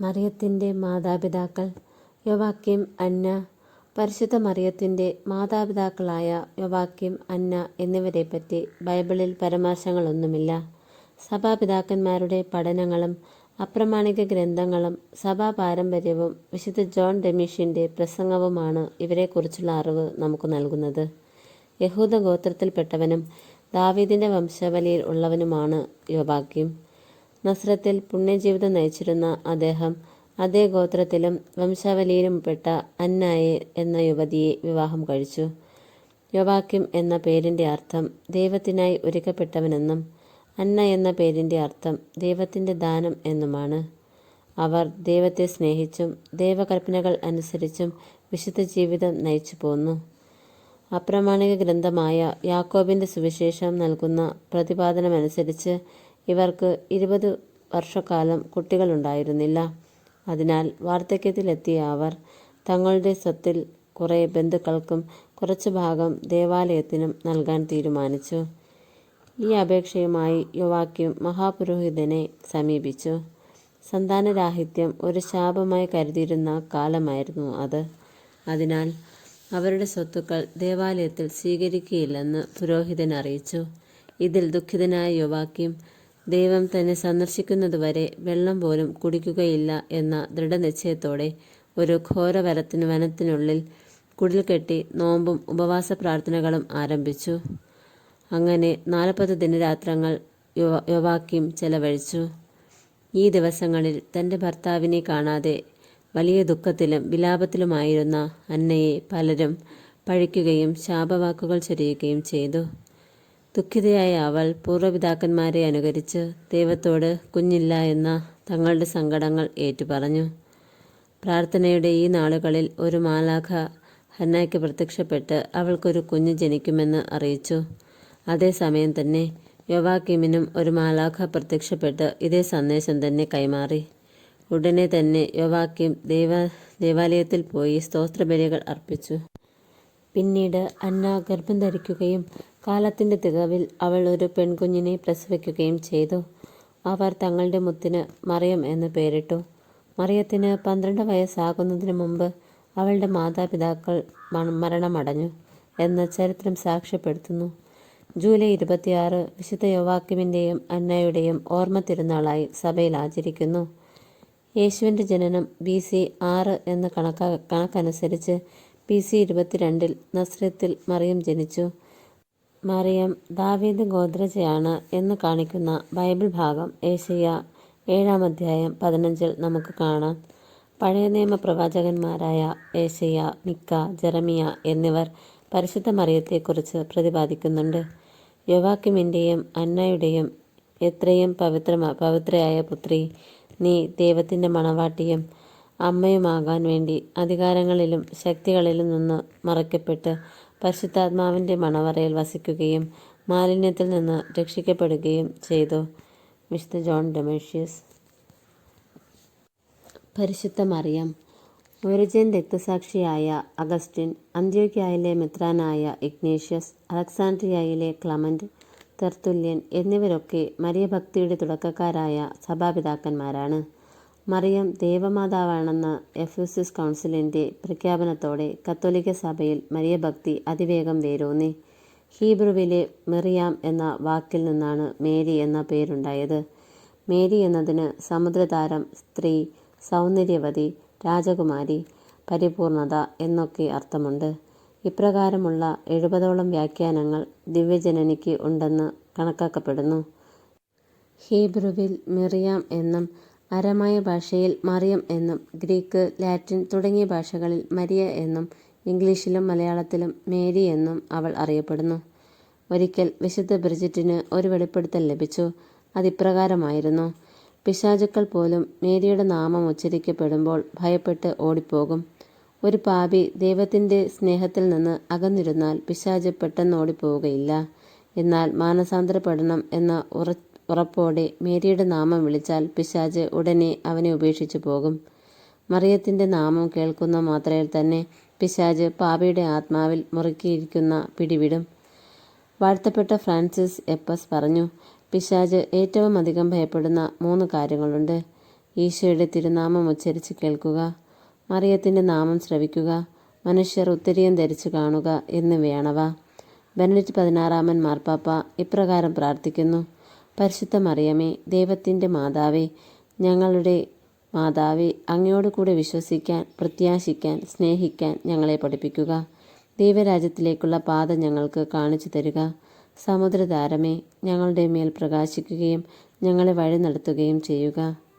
മറിയത്തിന്റെ മാതാപിതാക്കൾ. യൊവാക്കിം അന്ന. പരിശുദ്ധ മറിയത്തിന്റെ മാതാപിതാക്കളായ യൊവാക്കിം അന്ന എന്നിവരെപ്പറ്റി ബൈബിളിൽ പരാമർശങ്ങളൊന്നുമില്ല. സഭാപിതാക്കന്മാരുടെ പഠനങ്ങളും അപ്രമാണിക ഗ്രന്ഥങ്ങളും സഭാ പാരമ്പര്യവും വിശുദ്ധ ജോൺ ഡെമീഷിന്റെ പ്രസംഗവുമാണ് ഇവരെക്കുറിച്ചുള്ള അറിവ് നമുക്ക് നൽകുന്നത്. യഹൂദ ഗോത്രത്തിൽപ്പെട്ടവനും ദാവീദിന്റെ വംശാവലിയിൽ ഉള്ളവനുമാണ് യോവാക്യീം. നസ്രത്തിൽ പുണ്യജീവിതം നയിച്ചിരുന്ന അദ്ദേഹം അതേ ഗോത്രത്തിലും വംശാവലിയിലുംപ്പെട്ട അന്നായെ എന്ന യുവതിയെ വിവാഹം കഴിച്ചു. യോവാക്യീം എന്ന പേരിന്റെ അർത്ഥം ദൈവത്തിനായി ഒരുക്കപ്പെട്ടവനെന്നും അന്ന എന്ന പേരിന്റെ അർത്ഥം ദൈവത്തിന്റെ ദാനം എന്നുമാണ്. അവർ ദൈവത്തെ സ്നേഹിച്ചും ദൈവകൽപ്പനകൾ അനുസരിച്ചും വിശുദ്ധ ജീവിതം നയിച്ചു പോന്നു. അപ്രമാണിക ഗ്രന്ഥമായ യാക്കോബിന്റെ സുവിശേഷം നൽകുന്ന പ്രതിപാദനമനുസരിച്ച് ഇവർക്ക് ഇരുപത് വർഷക്കാലം കുട്ടികളുണ്ടായിരുന്നില്ല. അതിനാൽ വാർദ്ധക്യത്തിലെത്തിയ അവർ തങ്ങളുടെ സ്വത്തിൽ കുറേ ബന്ധുക്കൾക്കും കുറച്ച് ഭാഗം ദേവാലയത്തിനും നൽകാൻ തീരുമാനിച്ചു. ഈ അപേക്ഷയുമായി യുവാക്യം മഹാപുരോഹിതനെ സമീപിച്ചു. സന്താനരാഹിത്യം ഒരു ശാപമായി കരുതിയിരുന്ന കാലമായിരുന്നു അത്. അതിനാൽ അവരുടെ സ്വത്തുക്കൾ ദേവാലയത്തിൽ സ്വീകരിക്കുകയില്ലെന്ന് പുരോഹിതൻ അറിയിച്ചു. ഇതിൽ ദുഃഖിതനായ യുവാക്യം ദൈവം തന്നെ സന്ദർശിക്കുന്നതുവരെ വെള്ളം പോലും കുടിക്കുകയില്ല എന്ന ദൃഢനിശ്ചയത്തോടെ ഒരു ഘോരവരത്തിന് വനത്തിനുള്ളിൽ കുടിൽ കെട്ടി നോമ്പും ഉപവാസ പ്രാർത്ഥനകളും ആരംഭിച്ചു. അങ്ങനെ നാൽപ്പത് ദിനരാത്രങ്ങൾ യുവ യുവാക്യം ചെലവഴിച്ചു. ഈ ദിവസങ്ങളിൽ തന്റെ ഭർത്താവിനെ കാണാതെ വലിയ ദുഃഖത്തിലും വിലാപത്തിലുമായിരുന്ന അന്നയെ പലരും പഴിക്കുകയും ശാപവാക്കുകൾ ചൊരിയുകയും ചെയ്തു. ദുഃഖിതയായ അവൾ പൂർവപിതാക്കന്മാരെ അനുകരിച്ച് ദൈവത്തോട് കുഞ്ഞില്ല എന്ന തങ്ങളുടെ സങ്കടങ്ങൾ ഏറ്റുപറഞ്ഞു. പ്രാർത്ഥനയുടെ ഈ നാളുകളിൽ ഒരു മാലാഖ ഹന്നയ്ക്ക് പ്രത്യക്ഷപ്പെട്ട് അവൾക്കൊരു കുഞ്ഞ് ജനിക്കുമെന്ന് അറിയിച്ചു. അതേസമയം തന്നെ യോവാക്കിമിനും ഒരു മാലാഖ പ്രത്യക്ഷപ്പെട്ട് ഇതേ സന്ദേശം തന്നെ കൈമാറി. ഉടനെ തന്നെ യോവാക്കിം ദേവ ദേവാലയത്തിൽ പോയി സ്തോത്രബലികൾ അർപ്പിച്ചു. പിന്നീട് അന്ന ഗർഭം ധരിക്കുകയും കാലത്തിന്റെ തികവിൽ അവൾ ഒരു പെൺകുഞ്ഞിനെ പ്രസവിക്കുകയും ചെയ്തു. അവർ തങ്ങളുടെ മുത്തിന് മറിയം എന്ന് പേരിട്ടു. മറിയത്തിന് പന്ത്രണ്ട് വയസ്സാകുന്നതിന് മുമ്പ് അവളുടെ മാതാപിതാക്കൾ മരണമടഞ്ഞു എന്ന് ചരിത്രം സാക്ഷ്യപ്പെടുത്തുന്നു. ജൂലൈ ഇരുപത്തിയാറ് വിശുദ്ധ യോവാക്യമിന്റെയും അന്നയുടെയും ഓർമ്മ തിരുനാളായി സഭയിൽ ആചരിക്കുന്നു. യേശുവിന്റെ ജനനം ബി സി ആറ് എന്ന കണക്ക കണക്കനുസരിച്ച് ബി സി ഇരുപത്തിരണ്ടിൽ നസ്രത്തിൽ മറിയം ജനിച്ചു. മറിയം ദാവീദ് ഗോദ്രജയാണ് എന്ന് കാണിക്കുന്ന ബൈബിൾ ഭാഗം ഏഷ്യ ഏഴാം അധ്യായം പതിനഞ്ചിൽ നമുക്ക് കാണാം. പഴയ നിയമ പ്രവാചകന്മാരായ ഏഷ്യ മിക്ക ജെറമിയ എന്നിവർ പരിശുദ്ധ മറിയത്തെക്കുറിച്ച് പ്രതിപാദിക്കുന്നുണ്ട്. യുവാക്കിമിന്റെയും അന്നയുടെയും എത്രയും പവിത്ര പവിത്രയായ പുത്രി നീ ദൈവത്തിന്റെ മണവാട്ടിയും അമ്മയുമാകാൻ വേണ്ടി അധികാരങ്ങളിലും ശക്തികളിലും നിന്ന് മറയ്ക്കപ്പെട്ട് പരിശുദ്ധാത്മാവിന്റെ മണവറയിൽ വസിക്കുകയും മാലിന്യത്തിൽ നിന്ന് രക്ഷിക്കപ്പെടുകയും ചെയ്തു. വിശുദ്ധ ജോൺ ഡൊമേഷ്യസ്. പരിശുദ്ധ മറിയം. ഒറിജിൻ രക്തസാക്ഷിയായ അഗസ്റ്റിൻ അന്ത്യോക്യായിലെ മിത്രാനായ ഇഗ്നേഷ്യസ് അലക്സാണ്ട്രിയയിലെ ക്ലമന്റ് തെർത്തുല്യൻ എന്നിവരൊക്കെ മരിയഭക്തിയുടെ തുടക്കക്കാരായ സഭാപിതാക്കന്മാരാണ്. മറിയം ദേവമാതാവാണെന്ന എഫ്യൂസിസ് കൗൺസിലിന്റെ പ്രഖ്യാപനത്തോടെ കത്തോലിക്ക സഭയിൽ മരിയഭക്തി അതിവേഗം വേരൂന്നി. ഹീബ്രുവിലെ മെറിയാം എന്ന വാക്കിൽ നിന്നാണ് മേരി എന്ന പേരുണ്ടായത്. മേരി എന്നതിന് സമുദ്രതാരം സ്ത്രീ സൗന്ദര്യവതി രാജകുമാരി പരിപൂർണത എന്നൊക്കെ അർത്ഥമുണ്ട്. ഇപ്രകാരമുള്ള എഴുപതോളം വ്യാഖ്യാനങ്ങൾ ദിവ്യജനനിക്ക് ഉണ്ടെന്ന് കണക്കാക്കപ്പെടുന്നു. ഹീബ്രുവിൽ മിറിയാം എന്നും അരമായ ഭാഷയിൽ മറിയം എന്നും ഗ്രീക്ക് ലാറ്റിൻ തുടങ്ങിയ ഭാഷകളിൽ മരിയ എന്നും ഇംഗ്ലീഷിലും മലയാളത്തിലും മേരി എന്നും അവൾ അറിയപ്പെടുന്നു. ഒരിക്കൽ വിശുദ്ധ ബ്രിജിറ്റിന് ഒരു വെളിപ്പെടുത്തൽ ലഭിച്ചു. അതിപ്രകാരമായിരുന്നു. പിശാചുക്കൾ പോലും മേരിയുടെ നാമം ഉച്ചരിക്കപ്പെടുമ്പോൾ ഭയപ്പെട്ട് ഓടിപ്പോകും. ഒരു പാപി ദൈവത്തിന്റെ സ്നേഹത്തിൽ നിന്ന് അകന്നിരുന്നാൽ പിശാജ് പെട്ടെന്ന് ഓടിപ്പോവുകയില്ല. എന്നാൽ മാനസാന്തരപ്പെടണം എന്ന ഉറ ഉറപ്പോടെ മേരിയുടെ നാമം വിളിച്ചാൽ പിശാജ് ഉടനെ അവനെ ഉപേക്ഷിച്ചു പോകും. മറിയത്തിന്റെ നാമം കേൾക്കുന്ന മാത്രയിൽ തന്നെ പിശാജ് പാപിയുടെ ആത്മാവിൽ മുറുക്കിയിരിക്കുന്ന പിടിവിടും. വാഴ്ത്തപ്പെട്ട ഫ്രാൻസിസ് എപ്പസ് പറഞ്ഞു പിശാജ് ഏറ്റവും അധികം ഭയപ്പെടുന്ന മൂന്ന് കാര്യങ്ങളുണ്ട്. ഈശോയുടെ തിരുനാമം ഉച്ചരിച്ച് കേൾക്കുക മറിയത്തിന്റെ നാമം ശ്രവിക്കുക മനുഷ്യർ ഉത്തരീയം ധരിച്ചു കാണുക എന്നിവയാണവ. ബെനഡിറ്റ് പതിനാറാമൻ മാർപ്പാപ്പ ഇപ്രകാരം പ്രാർത്ഥിക്കുന്നു പരിശുദ്ധ മറിയമേ ദൈവത്തിന്റെ മാതാവേ ഞങ്ങളുടെ മാതാവേ അങ്ങയോട് കൂടെ വിശ്വസിക്കാൻ പ്രത്യാശിക്കാൻ സ്നേഹിക്കാൻ ഞങ്ങളെ പഠിപ്പിക്കുക. ദൈവരാജ്യത്തിലേക്കുള്ള പാത ഞങ്ങൾക്ക് കാണിച്ചു തരിക. സമുദ്രതാരമേ ഞങ്ങളുടെ മേൽ പ്രകാശിക്കുകയും ഞങ്ങളെ വഴി നടത്തുകയും ചെയ്യുക.